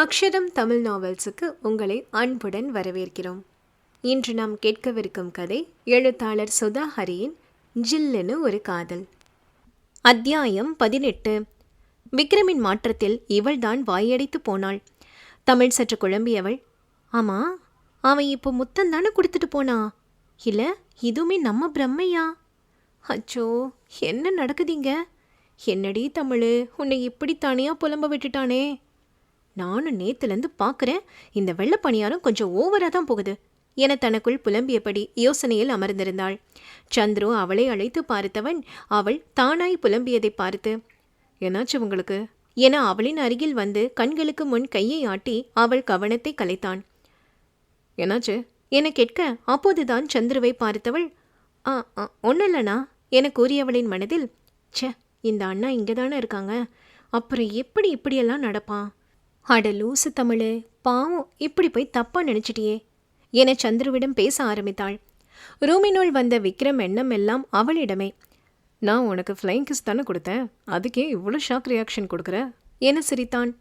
அக்ஷரம் தமிழ் நாவல்ஸுக்கு உங்களை அன்புடன் வரவேற்கிறோம். இன்று நாம் கேட்கவிருக்கும் கதை எழுத்தாளர் சுதா ஹரியின் ஜில்லுன்னு ஒரு காதல். அத்தியாயம் பதினெட்டு. விக்ரமின் மாற்றத்தில் இவள்தான் வாயடைத்து போனாள். தமிழ் சற்று குழம்பியவள் ஆமா அவன் இப்போ முத்தம் தானே கொடுத்துட்டு போனா? இல்லை இதுவுமே நம்ம பிரம்மையா? அச்சோ என்ன நடக்குதுங்க என்னடி தமிழ் உன்னை இப்படி தனியாக புலம்ப விட்டுட்டானே? நானும் நேத்துலேருந்து பார்க்குறேன் இந்த வெள்ளை பணியாரம் கொஞ்சம் ஓவராக தான் போகுது. என தனக்குள் புலம்பியபடி யோசனையில் அமர்ந்திருந்தாள். சந்துரு அவளை அழைத்து பார்த்தவன் அவள் தானாய் புலம்பியதை பார்த்து என்னாச்சு உங்களுக்கு? என அவளின் அருகில் வந்து கண்களுக்கு முன் கையை ஆட்டி அவள் கவனத்தை கலைத்தான். என்னாச்சு? என கேட்க அப்போதுதான் சந்துருவை பார்த்தவள் ஆ ஒன்றும் என கூறியவளின் மனதில் ச்சே இந்த அண்ணா இங்கே தானே இருக்காங்க. அப்புறம் எப்படி இப்படியெல்லாம் நடப்பான்? அட லூசு தமிழே பாவம் இப்படி போய் தப்பா நினைச்சிட்டியே. என சந்துருவிடம் பேச ஆரம்பித்தாள். ரூமினுள் வந்த விக்ரம் எண்ணம் எல்லாம் அவளிடமே. நான் உனக்கு ஃப்ளைங் கிஸ் தானே கொடுத்தேன் அதுக்கே இவ்வளோ ஷாக் ரியாக்ஷன் கொடுக்குற? என சிரித்தான்.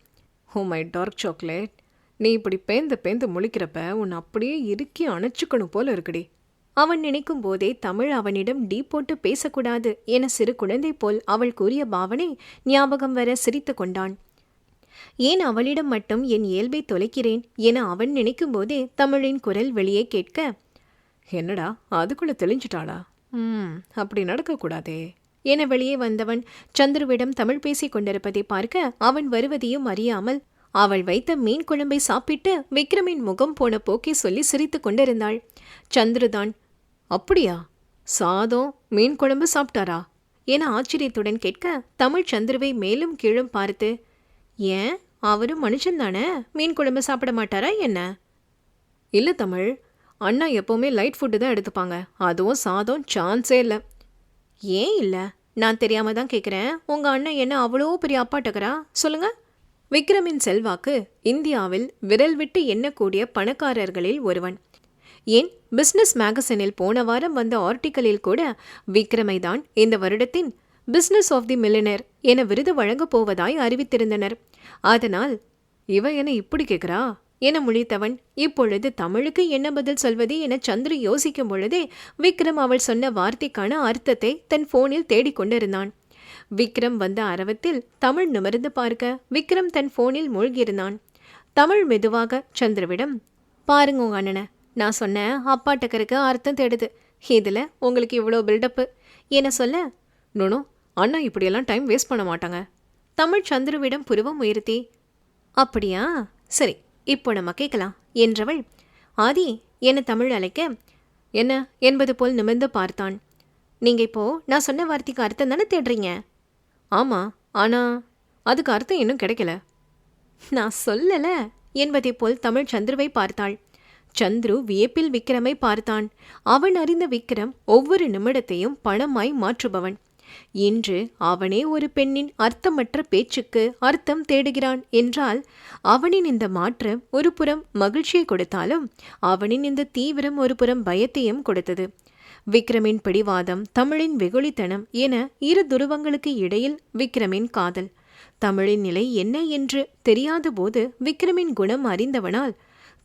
ஹோ மை டார்க் சாக்லேட் நீ இப்படி பேந்து பேந்து முழிக்கிறப்ப உன் அப்படியே இறுக்கி அணைச்சிக்கணும் போல இருக்குடி. அவன் நினைக்கும் போதே தமிழ் அவனிடம் டீ போட்டு பேசக்கூடாது என சிறு குழந்தை போல் அவள் கூறிய பாவனை ஞாபகம் வர சிரித்து கொண்டான். ஏன் அவளிடம் மட்டும் என் இயல்பை தொலைக்கிறேன் என அவன் நினைக்கும் போதே தமிழின் குரல் வெளியே கேட்க என்னடா அதுக்குள்ள தெளிஞ்சிட்டாளா? ம் அப்படி நடக்கக்கூடாதே. என வெளியே வந்தவன் சந்துருவிடம் தமிழ் பேசிக் கொண்டிருப்பதை பார்க்க அவன் வருவதையும் அறியாமல் அவள் வைத்த மீன் குழம்பை சாப்பிட்டு விக்ரமின் முகம் போன போக்கை சொல்லி சிரித்து கொண்டிருந்தாள். சந்துருதான் அப்படியா? சாதம் மீன் குழம்பு சாப்பிட்டாரா? என ஆச்சரியத்துடன் கேட்க தமிழ் சந்துருவை மேலும் கீழும் பார்த்து ஏன்? அவரும் மனுஷன் தானே? மீன் குழம்பு சாப்பிட மாட்டாரா என்ன? இல்லை தமிழ் அண்ணா எப்போவுமே லைட் ஃபுட்டு தான் எடுத்துப்பாங்க. அதுவும் சாதம் சான்ஸே இல்லை. ஏன் இல்லை? நான் தெரியாமல் தான் கேட்குறேன் உங்கள் அண்ணன் என்ன அவ்வளோ பெரிய அப்பாட்டக்கரா? சொல்லுங்கள் விக்ரமின் செல்வாக்கு இந்தியாவில் விரல் விட்டு எண்ணக்கூடிய பணக்காரர்களில் ஒருவன். ஏன் பிஸ்னஸ் மேகசினில் போன வாரம் வந்த ஆர்டிக்கலில் கூட விக்ரமை தான் இந்த வருடத்தின் பிஸ்னஸ் ஆஃப் தி மில்லினர் என விருது வழங்கப் போவதாய் அறிவித்திருந்தனர். அதனால் இவ என இப்படி கேட்கிறா? என முழித்தவன் இப்பொழுது தமிழுக்கு என்ன பதில் சொல்வது? என சந்துரு யோசிக்கும் பொழுதே விக்ரம் அவள் சொன்ன வார்த்தைக்கான அர்த்தத்தை தன் போனில் தேடிக்கொண்டிருந்தான் விக்ரம் வந்த அரவத்தில் தமிழ் நிமிர்ந்து பார்க்க விக்ரம் தன் போனில் மூழ்கியிருந்தான். தமிழ் மெதுவாக சந்திரவிடம் பாருங்க உங்க அண்ணனை நான் சொன்ன அப்பாட்டக்கருக்கு அர்த்தம் தேடுது. இதில் உங்களுக்கு இவ்வளோ பில்டப்பு என சொல்ல நுணும் அண்ணா இப்படியெல்லாம் டைம் வேஸ்ட் பண்ண மாட்டாங்க. தமிழ் சந்துருவிடம் புருவம் உயர்த்தி அப்படியா? சரி இப்போ நம்ம கேட்கலாம். என்றவள் ஆதி என்னை தமிழ் அழைக்க. என்ன? என்பது போல் நிமிர்ந்து பார்த்தான். நீங்கள் இப்போ நான் சொன்ன வார்த்தைக்கு அர்த்தம் தானே தேடுறீங்க? ஆமாம் ஆனா அதுக்கு அர்த்தம் இன்னும் கிடைக்கல. நான் சொல்லல? என்பதை போல் தமிழ் சந்துருவை பார்த்தாள். சந்துரு வியப்பில் விக்ரமை பார்த்தான். அவன் அறிந்த விக்ரம் ஒவ்வொரு நிமிடத்தையும் பணமாய் மாற்றுபவன். இன்று அவனே ஒரு பெண்ணின் அர்த்தமற்ற பேச்சுக்கு அர்த்தம் தேடுகிறான் என்றால் அவனின் இந்த மாற்றம் ஒரு புறம் மகிழ்ச்சியை கொடுத்தாலும் அவனின் இந்த தீவிரம் ஒரு புறம் பயத்தையும் கொடுத்தது. விக்ரமின் பிடிவாதம் தமிழின் வெகுளித்தனம் என இரு துருவங்களுக்கு இடையில் விக்ரமின் காதல். தமிழின் நிலை என்ன என்று தெரியாத போது விக்ரமின் குணம் அறிந்தவனால்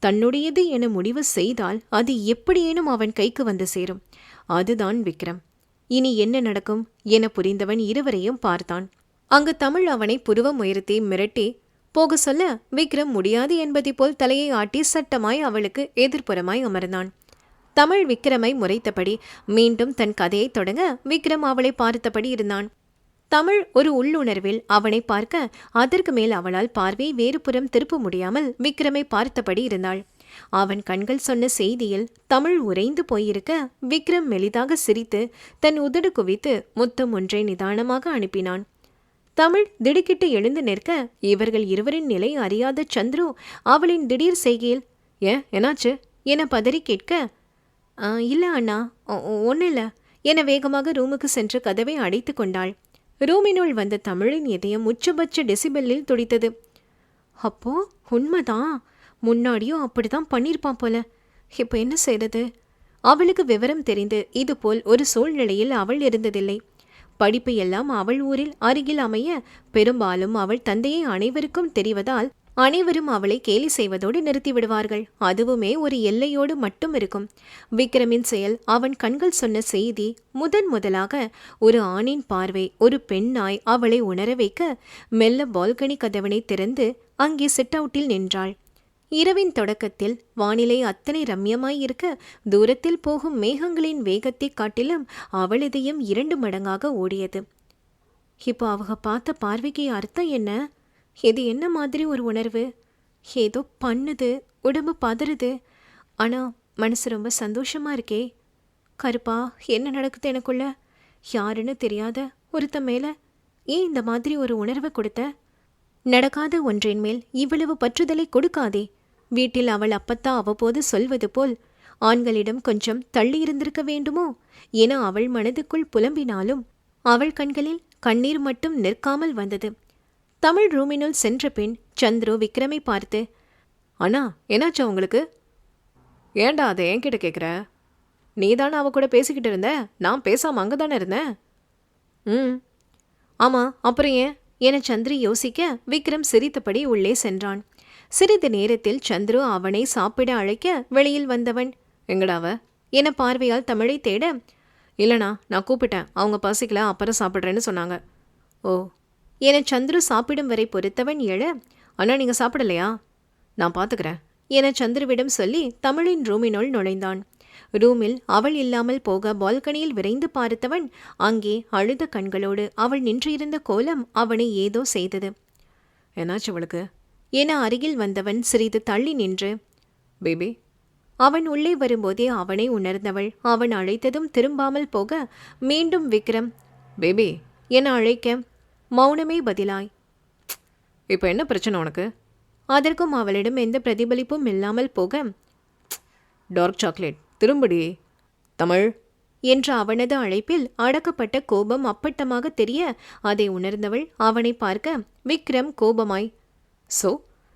தன்னுடையது என முடிவு செய்தால் அது எப்படியேனும் அவன் கைக்கு வந்து சேரும். அதுதான் விக்ரம். இனி என்ன நடக்கும் என புரிந்தவன் இருவரையும் பார்த்தான். அங்கு தமிழ் அவனை புருவம் உயர்த்தி மிரட்டி போக சொல்ல விக்ரம் முடியாது என்பதை போல் தலையை ஆட்டி சட்டமாய் அவளுக்கு எதிர்ப்புறமாய் அமர்ந்தான். தமிழ் விக்ரமை முறைத்தபடி மீண்டும் தன் கதையை தொடங்க விக்ரம் அவளை பார்த்தபடி இருந்தான். தமிழ் ஒரு உள்ளுணர்வில் அவனை பார்க்க அதற்கு மேல் அவளால் பார்வை வேறுபுறம் திருப்ப முடியாமல் விக்ரமை பார்த்தபடி இருந்தாள். அவன் கண்கள் சொன்ன செய்தியில் தமிழ் உறைந்து போயிருக்க விக்ரம் மெலிதாக சிரித்து தன் உதடு குவித்து முத்தம் ஒன்றை நிதானமாக அனுப்பினான். தமிழ் திடுக்கிட்டு எழுந்து நிற்க இவர்கள் இருவரின் நிலை அறியாத சந்துரு அவளின் திடீர் செய்கையில் ஏன்? என்னாச்சு என பதறி கேட்க இல்லை அண்ணா ஒன்றும் இல்லை. என வேகமாக ரூமுக்கு சென்று கதவை அடைத்து கொண்டாள். ரூமினுள் வந்த தமிழின் இதயம் உச்சபட்ச டெசிபெல்லில் துடித்தது. அப்போ உண்மைதான்? முன்னாடியும் அப்படிதான் பண்ணியிருப்பான் போல. இப்போ என்ன செய்யறது அவளுக்கு விவரம் தெரிந்து இதுபோல் ஒரு சூழ்நிலையில் அவள் இருந்ததில்லை. படிப்பு எல்லாம் அவள் ஊரில் அருகில் அமைய பெரும்பாலும் அவள் தந்தையை அனைவருக்கும் தெரிவதால் அனைவரும் அவளை கேலி செய்வதோடு நிறுத்திவிடுவார்கள். அதுவுமே ஒரு எல்லையோடு மட்டும் இருக்கும். விக்ரமின் செயல் அவன் கண்கள் சொன்ன செய்தி முதன் முதலாக ஒரு ஆணின் பார்வை ஒரு பெண்ணாய் அவளை உணர வைக்க மெல்ல பால்கனி கதவனை திறந்து அங்கே செட் அவுட்டில் நின்றாள். இரவின் தொடக்கத்தில் வானிலை அத்தனை ரம்யமாய் இருக்க தூரத்தில் போகும் மேகங்களின் வேகத்தை காட்டிலும் அவள் இதயம் இரண்டு மடங்காக ஓடியது. இப்போ அவங்க பார்த்த பார்வைக்கு அர்த்தம் என்ன? இது என்ன மாதிரி ஒரு உணர்வு? ஏதோ பண்ணுது உடம்பு பதறுது. ஆனால் மனசு ரொம்ப சந்தோஷமா இருக்கே. கருப்பா என்ன நடக்குது எனக்குள்ள? யாருன்னு தெரியாத ஒருத்த மேல ஏன் இந்த மாதிரி ஒரு உணர்வை கொடுத்த? நடக்காத ஒன்றின் மேல் இவ்வளவு பற்றுதலை கொடுக்காதே. வீட்டில் அவள் அப்பத்தா அவ்வப்போது சொல்வது போல் ஆண்களிடம் கொஞ்சம் தள்ளி இருந்திருக்க வேண்டுமோ? என அவள் மனதுக்குள் புலம்பினாலும் அவள் கண்களில் கண்ணீர் மட்டும் நிற்காமல் வந்தது. தமிழ் ரூமினுள் சென்ற பின் சந்துரு விக்ரமை பார்த்து அண்ணா என்னாச்சா உங்களுக்கு? ஏன்டா அதை என்கிட்ட கேட்குற நீ தானே அவ கூட பேசிக்கிட்டு இருந்த? நான் பேசாம அங்கே தானே இருந்தேன் ம். ஆமா அப்புறம் ஏன்? என சந்திரி யோசிக்க விக்ரம் சிரித்தபடி உள்ளே சென்றான். சிறிது நேரத்தில் சந்துரு அவனை சாப்பிட அழைக்க வெளியில் வந்தவன் எங்கடாவ? என பார்வையால் தமிழை தேட? இல்லைண்ணா நான் கூப்பிட்டேன். அவங்க பசிக்கல அப்புறம் சாப்பிட்றேன்னு சொன்னாங்க. ஓ. என சந்துரு சாப்பிடும் வரை பொறுத்தவன் எழ அண்ணா நீங்கள் சாப்பிடலையா? நான் பார்த்துக்கிறேன் என சந்துருவிடம் சொல்லி தமிழின் ரூமினுள் நுழைந்தான். ரூமில் அவள் இல்லாமல் போக பால்கனியில் விரைந்து பார்த்தவன் அங்கே அழுத கண்களோடு அவள் நின்றிருந்த கோலம் அவனை ஏதோ செய்தது. என்னாச்சு அவளுக்கு என அருகில் வந்தவன் சிறிது தள்ளி நின்று பேபி அவன் உள்ளே வரும்போதே அவனை உணர்ந்தவள். அவன் அழைத்ததும் திரும்பாமல் போக மீண்டும் விக்ரம் பேபி என அழைக்க மௌனமே பதிலாய் இப்போ என்ன பிரச்சனை உனக்கு? அதற்கும் அவளிடம் எந்த பிரதிபலிப்பும் இல்லாமல் போக டார்க் சாக்லேட் திரும்படி தமிழ் என்ற அவனது அழைப்பில் அடக்கப்பட்ட கோபம் அப்பட்டமாக தெரிய அதை உணர்ந்தவள். அவனை பார்க்க விக்ரம் கோபமாய் ஸோ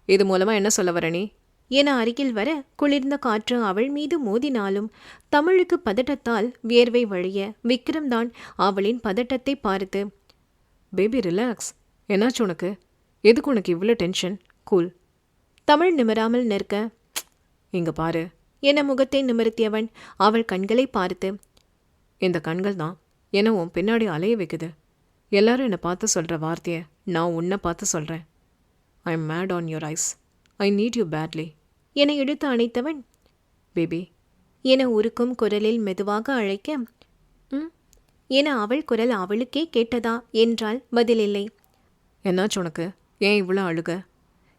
இது மூலமாக என்ன சொல்ல வரணி என அருகில் வர குளிர்ந்த காற்று அவள் மீது மோதினாலும் தமிழுக்கு பதட்டத்தால் வியர்வை வழிய விக்ரம்தான் அவளின் பதட்டத்தை பார்த்து பேபி ரிலாக்ஸ் என்னாச்சு உனக்கு? எதுக்கு உனக்கு இவ்வளோ டென்ஷன் கூல் தமிழ் நிமிராமல் நிற்க இங்கே பாரு. என முகத்தை நிமிர்த்தியவன் அவள் கண்களை பார்த்து இந்த கண்கள் தான் என உன் பின்னாடி அலைய வைக்குது. எல்லாரும் என்னை பார்த்து சொல்கிற வார்த்தையை நான் உன்னை பார்த்து சொல்கிறேன் I am mad on your eyes I need you badly என இழுத்து அணைத்தவன்? பேபி என உருக்கும் குரலில் மெதுவாக அழைக்க ம் என அவள் குரல் அவளுக்கே கேட்டதா என்றால் பதிலில்லை. என்னாச்சு உனக்கு? ஏன் இவ்வளோ அழுக?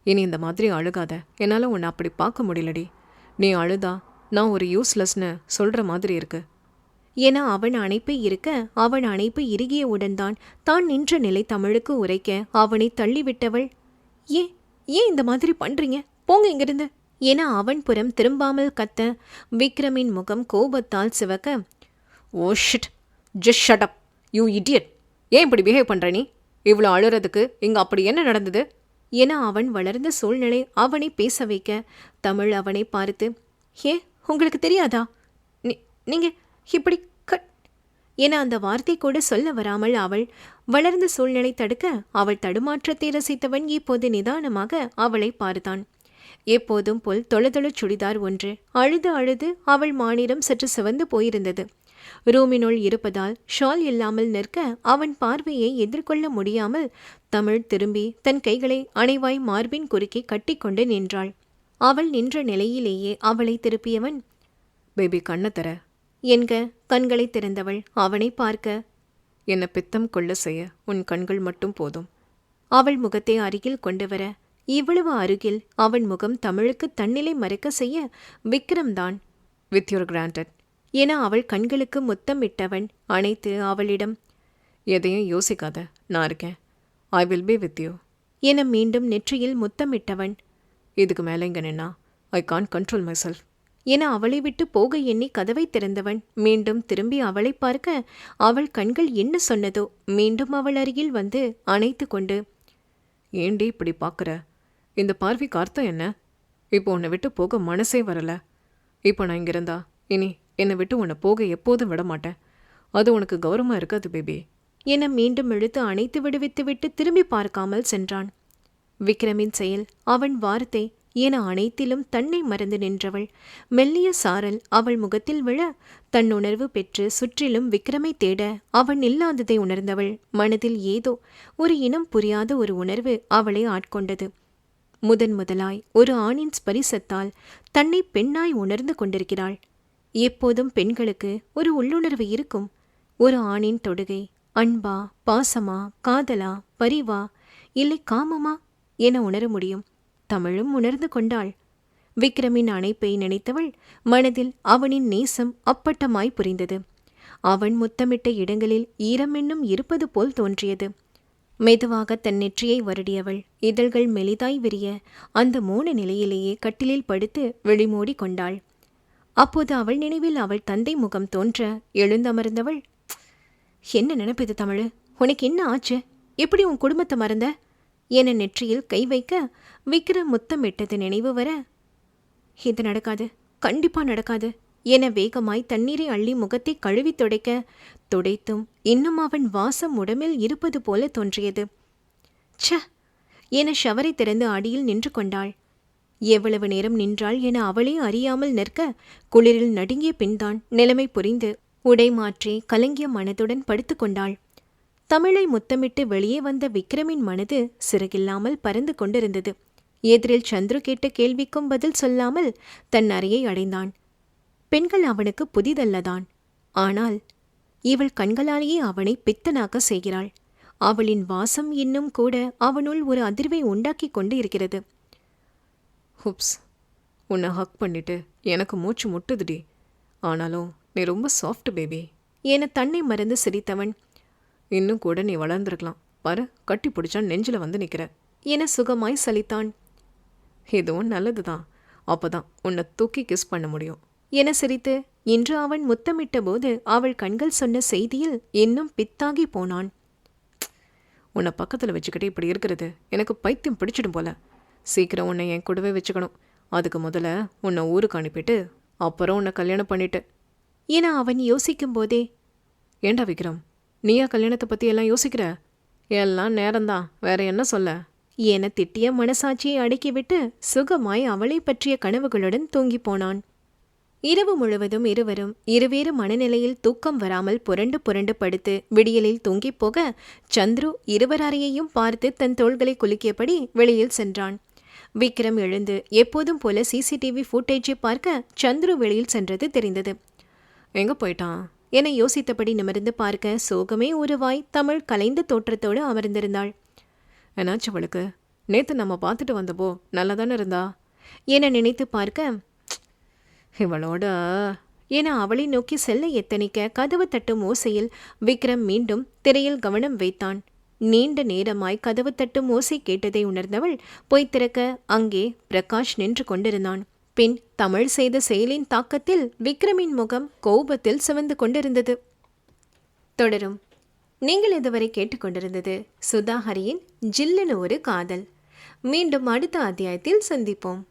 இனி இந்த மாதிரி அழுகாத. என்னால் உன்னை அப்படி பார்க்க முடியலடி. நீ அழுதா? நான் ஒரு யூஸ்லெஸ்னு சொல்கிற மாதிரி இருக்கு. என அவன் அணைப்பு இருக்க அவன் அணைப்பு இறுகியவுடன் தான் தான் நின்ற நிலை தமிழுக்கு உரைக்க அவனை தள்ளிவிட்டவள் ஏன் ஏன் இந்த மாதிரி பண்ணுறீங்க போங்க இங்கிருந்து. என அவன் புறம் திரும்பாமல் கத்த விக்ரமின் முகம் கோபத்தால் சிவக்க ஓ shit. Just shut up you idiot ஏன் இப்படி பிஹேவ் பண்ணுற நீ? இவ்வளோ அழுறதுக்கு இங்கே அப்படி என்ன நடந்தது? என அவன் வளர்ந்த சூழ்நிலை அவனை பேச வைக்க தமிழ் அவனை பார்த்து ஏ உங்களுக்கு தெரியாதா? நீ நீங்க இப்படி கட் என அந்த வார்த்தை கூட சொல்ல வராமல் அவள் வளர்ந்த சூழ்நிலை தடுக்க அவள் தடுமாற்றத்தை ரசித்தவன் இப்போது நிதானமாக அவளை பார்த்தான். எப்போதும் போல் தொழுதொழு சுடிதார் ஒன்று. அழுது அழுது அவள் மாநிலம் சற்று சிவந்து போயிருந்தது. ரூமினுள் இருப்பதால் ஷால் இல்லாமல் நிற்க அவன் பார்வையை எதிர்கொள்ள முடியாமல் தமிழ் திரும்பி தன் கைகளை அணைவாய் மார்பின் குறுக்கே கட்டிக்கொண்டு நின்றாள். அவள் நின்ற நிலையிலேயே அவளை திருப்பியவன் பேபி கண்ணை தர. என்க கண்களை திறந்தவள். அவனை பார்க்க என்னை பித்தம் கொள்ள செய்ய உன் கண்கள் மட்டும் போதும். அவள் முகத்தை அருகில் கொண்டு வர இவ்வளவு அருகில் அவன் முகம் தமிழுக்கு தன்னிலை மறைக்க செய்ய விக்ரம்தான் வித் யுவர் கிராண்டட் என அவள் கண்களுக்கு முத்தமிட்டவன் அணைத்து அவளிடம் எதையும் யோசிக்காத நான் இருக்கேன். I will be with you என மீண்டும் நெற்றியில் முத்தமிட்டவன் இதுக்கு மேலே இங்கே நின்னா I can control myself என அவளை விட்டு போக எண்ணி கதவை திறந்தவன். மீண்டும் திரும்பி அவளை பார்க்க அவள் கண்கள் என்ன சொன்னதோ மீண்டும் அவள் அருகில் வந்து அணைத்து கொண்டு ஏண்டி இப்படி பார்க்குற? இந்த பார்வைக்கு அர்த்தம் என்ன? இப்போ உன்னை விட்டு போக மனசே வரல. இப்போ நான் இங்க இருந்தா இனி என்னை விட்டு உன்னை போக எப்போதும் விட மாட்டேன். அது உனக்கு கௌரவமா இருக்காது பேபி. என மீண்டும் இழுத்து அணைத்து விடுவித்துவிட்டு திரும்பி பார்க்காமல் சென்றான். விக்ரமின் செயல் அவன் வார்த்தை என அனைத்திலும் தன்னை மறந்து நின்றவள். மெல்லிய சாரல் அவள் முகத்தில் விழ தன்னுணர்வு பெற்று சுற்றிலும் விக்ரமை தேட அவன் இல்லாததை உணர்ந்தவள். மனதில் ஏதோ ஒரு இனம் புரியாத ஒரு உணர்வு அவளை ஆட்கொண்டது. முதன் முதலாய் ஒரு ஆணின் ஸ்பரிசத்தால் தன்னை பெண்ணாய் உணர்ந்து கொண்டிருக்கிறாள். எப்போதும் பெண்களுக்கு ஒரு உள்ளுணர்வு இருக்கும். ஒரு ஆணின் தொடுகை அன்பா பாசமா காதலா பரிவா இல்லை காமமா என உணர முடியும். தமிழும் உணர்ந்து கொண்டாள். விக்ரமின் அணைப்பை நினைத்தவள் மனதில் அவனின் நேசம் அப்பட்டமாய் புரிந்தது. அவன் முத்தமிட்ட இடங்களில் ஈரமென்னும் இருப்பது போல் தோன்றியது. மெதுவாக தன் நெற்றியை வருடியவள் இதழ்கள் மெலிதாய் விரிய அந்த மௌன நிலையிலேயே கட்டிலில் படுத்து விழிமூடி கொண்டாள். அப்போது அவள் நினைவில் அவள் தந்தை முகம் தோன்ற எழுந்தமர்ந்தவள் என்ன நினைப்புது தமிழு? உனக்கு என்ன ஆச்சு? எப்படி உன் குடும்பத்தை மறந்த? என நெற்றியில் கை வைக்க விக்ரம் முத்தமிட்டது நினைவு வர இது நடக்காது கண்டிப்பா நடக்காது என வேகமாய் தண்ணீரை அள்ளி முகத்தை கழுவி துடைக்க துடைத்தும் இன்னும் அவன் வாசம் உடம்பில் இருப்பது போல தோன்றியது. ச்ச! என ஷவரை திறந்து அடியில் நின்று கொண்டாள். எவ்வளவு நேரம் நின்றாள் என அவளே அறியாமல் நிற்க குளிரில் நடுங்கிய பின்தான் நிலைமை புரிந்து உடை மாற்றி கலங்கிய மனதுடன் படுத்துக்கொண்டாள் தமிழை முத்தமிட்டு வெளியே வந்த விக்ரமின் மனது சிறகில்லாமல் பறந்து கொண்டிருந்தது. எதிரில் சந்துரு கேட்ட கேள்விக்கும் பதில் சொல்லாமல் தன் அறையை அடைந்தான். பெண்கள் அவனுக்கு புதிதல்லதான். ஆனால் இவள் கண்களாலேயே அவனை பித்தனாக்க செய்கிறாள். அவளின் வாசம் இன்னும் கூட அவனுள் ஒரு அதிர்வை உண்டாக்கி கொண்டு இருக்கிறது ஹுப்ஸ் உன்னை ஹக் பண்ணிட்டு எனக்கு மூச்சு முட்டுதுடி. ஆனாலும் நீ ரொம்ப சாஃப்ட் பேபி என தன்னை மறந்து சிரித்தவன். இன்னும் கூட நீ வளர்ந்துருக்கலாம். பாரு கட்டி பிடிச்சா நெஞ்சில் வந்து நிற்கிற என சுகமாய் சலித்தான். இதுவும் நல்லது தான் அப்போ தான் உன்னை தூக்கி கிஸ் பண்ண முடியும். என சிரித்து இன்று அவன் முத்தமிட்ட போது அவள் கண்கள் சொன்ன செய்தியில் இன்னும் பித்தாகி போனான். உன்னை பக்கத்தில் வச்சுக்கிட்டு இப்படி இருக்கிறது எனக்கு பைத்தியம் பிடிச்சிடும் போல. சீக்கிரம் உன்னை என் கூடவே வச்சுக்கணும். அதுக்கு முதல்ல உன்னை ஊருக்கு அனுப்பிட்டு அப்புறம் உன்னை கல்யாணம் பண்ணிட்டு. என அவன் யோசிக்கும் போதே ஏண்டா விக்ரம் நீயா கல்யாணத்தை பற்றி எல்லாம் யோசிக்கிற? எல்லாம் நேரம்தான். வேற என்ன சொல்ல? என திட்டிய மனசாட்சியை அடக்கிவிட்டு சுகமாய் அவளை பற்றிய கனவுகளுடன் தூங்கிப் போனான். இரவு முழுவதும் இருவரும் இருவேறு மனநிலையில் தூக்கம் வராமல் புரண்டு புரண்டு படுத்து விடியலில் தூங்கிப் போக சந்துரு இருவராரையையும் பார்த்து தன் தோள்களை குலுக்கியபடி வெளியில் சென்றான். விக்ரம் எழுந்து எப்போதும் போல சிசிடிவி ஃபுட்டேஜை பார்க்க சந்துரு வெளியில் சென்றது தெரிந்தது. எங்க போயிட்டான்? என யோசித்தபடி நிமிர்ந்து பார்க்க சோகமே உருவாய் தமிழ் கலைந்த தோற்றத்தோடு அமர்ந்திருந்தாள். என்னாச்சு அவளுக்கு நேற்று நம்ம பார்த்துட்டு வந்தப்போ நல்லா தானே இருந்தா? என நினைத்து பார்க்க இவளோட என அவளை நோக்கி செல்ல எத்தனிக்க கதவு தட்டும் ஓசையில் விக்ரம் மீண்டும் திரையில் கவனம் வைத்தான். நீண்ட நேரமாய் கதவு தட்டும் ஓசை கேட்டதை உணர்ந்தவள் போய் திறக்க அங்கே பிரகாஷ் நின்று கொண்டிருந்தான். பின் தமிழ் செய்த செயலின் தாக்கத்தில் விக்ரமின் முகம் கோபத்தில் சிவந்து கொண்டிருந்தது. தொடரும். நீங்கள் இதுவரை கேட்டுக்கொண்டிருந்தது சுதாஹரியின் ஜில்லுன்னு ஒரு காதல். மீண்டும் அடுத்த அத்தியாயத்தில் சந்திப்போம்.